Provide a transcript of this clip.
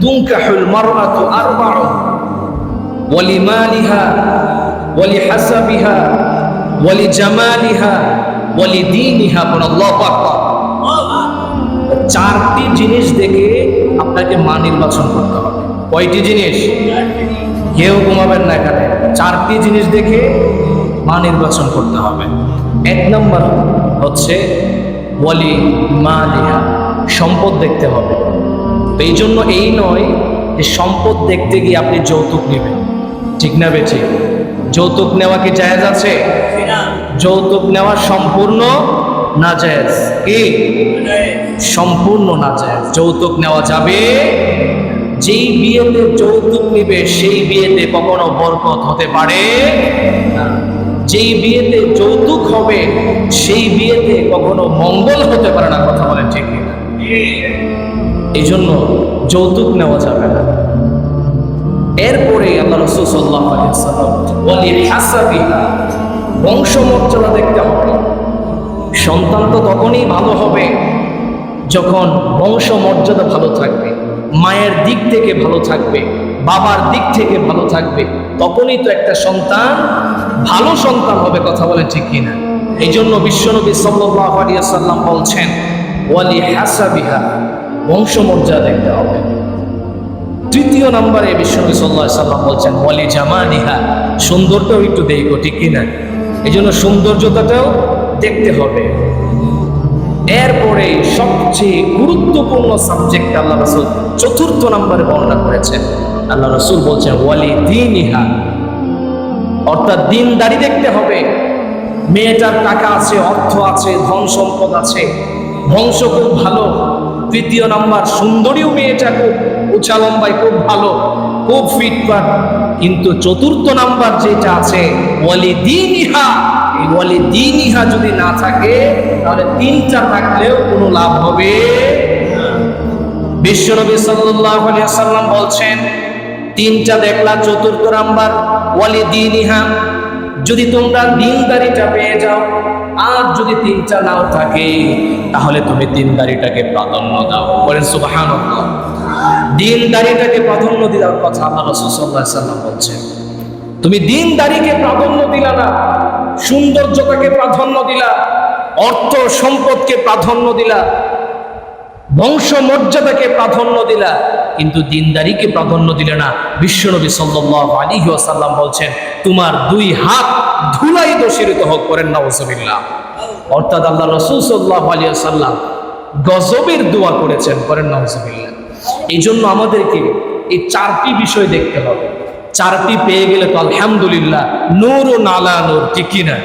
তুনকাহুল মারআতু আরবাউ, ওয়ালিমালিহা, ওয়ালিহাসাবিহা, ওয়ালিজামালিহা, ওয়ালিদীনিহা কোন আল্লাহু আকবার। চারটি জিনিস দেখে আপনাকে মা নির্বাচন করতে হবে। কয়টি জিনিস? কেউ ঘুমাবেন না এখানে। চারটি জিনিস দেখে মা নির্বাচন করতে হবে। এক নম্বর হচ্ছে বলি মা সম্পদ দেখতে হবে। তো এই জন্য এই নয় যে সম্পদ দেখতে গিয়ে আপনি যৌতুক নেবেন। ঠিক না বেঠিক যৌতুক নেওয়া কি জায়েজ আছে? যৌতুক নেওয়া সম্পূর্ণ না জায়েজ? কি? সম্পূর্ণ না জায়েজ। যৌতুক নেওয়া যাবে, যেই বিয়েতে যৌতুক নিবে, সেই বিয়েতে কখনো বরকত হতে পারে যেই বিয়েতে যৌতুক হবে, সেই বিয়েতে কখনো মঙ্গল হতে পারে না, কথা বলেন ঠিক এই জন্য যৌতুক নেওয়া যাবে না। এরপরে আল্লাহ রসুল সাল্লাহ বংশমর্যাদা দেখতে হবে। সন্তান তো তখনই ভালো হবে যখন বংশমর্যাদা ভালো থাকবে, মায়ের দিক থেকে ভালো থাকবে, বাবার দিক থেকে ভালো থাকবে, তখনই তো একটা সন্তান, ভালো সন্তান হবে কথা বলে ঠিক কিনা? এই জন্য বিশ্বনবী সাল্লাহ আলিয়া সাল্লাম বলছেন, ওয়ালি হাসাবিহা বংশমর্যাদা দেখতে হবে। তৃতীয় নম্বরে বিশ্বনবী সাল্লাহ সাল্লাম বলছেন, ওয়ালি জামানিহা সৌন্দর্যটাও একটু দেখো, ঠিক কিনা এই জন্য সৌন্দর্যতাটাও দেখতে হবে। এরপরে সবচেয়ে গুরুত্বপূর্ণ সাবজেক্ট আল্লাহ রসুল চতুর্থ নম্বরে বর্ণনা করেছেন। আল্লাহ রসুল বলছেন, ওয়ালি দিন ইহা অর্থাৎ দিনদারি দেখতে হবে। মেয়েটার টাকা আছে, অর্থ আছে, ধন সম্পদ আছে, বংশ খুব ভালো। তৃতীয় নাম্বার, সুন্দরীও মেয়েটা খুব উঁচা লম্বায়, খুব ভালো, খুব ফিটফাট কিন্তু চতুর্থ নাম্বার যেটা আছে ওয়ালি দিন ইহা এই ওয়ালি দিন যদি না থাকে, তাহলে তিনটা থাকলেও কোনো লাভ হবে না। বিশ্বনবী সাল্লাল্লাহু আলাইহি সাল্লাম বলছেন, তিনটা দেখলা চতুর্থ নাম্বার ওয়ালি দিন ইহা যদি তোমরা দিনদারিটা পেয়ে যাও, আর যদি তিনটা নাও থাকে, তাহলে তুমি দিনদারিটাকে প্রাধান্য দাও। বলেন সুবহানাল্লাহ। দিনদারিটাকে প্রাধান্য দেওয়ার কথা আল্লাহ রাসূল সাল্লাল্লাহু আলাইহি সাল্লাম বলছেন। তুমি দিনদারিকে প্রাধান্য দিলা না, সৌন্দর্যতাকে প্রাধান্য দিলা, অর্থ সম্পদকে প্রাধান্য দিলা বংশ মর্যাদাকে প্রাধান্য দিলা কিন্তু দিনদারিকে প্রাধান্য দিলে না বিশ্বনবী সাল্লাল্লাহু আলাইহি ওয়াসাল্লাম বলছেন, তোমার দুই হাত ধুলাই দোষীরিত হোক করেন নাউজুবিল্লাহ। অর্থাৎ আল্লাহ রাসূল সাল্লাল্লাহু আলাইহি ওয়াসাল্লাম গজবের দোয়া করেছেন করেন নাউজুবিল্লাহ। এই জন্য আমাদেরকে এই চারটি বিষয় দেখতে হবে। চারটি পেয়ে গেলে তো আলহামদুলিল্লাহ নূর ও নালা নূর, ঠিক কিনা?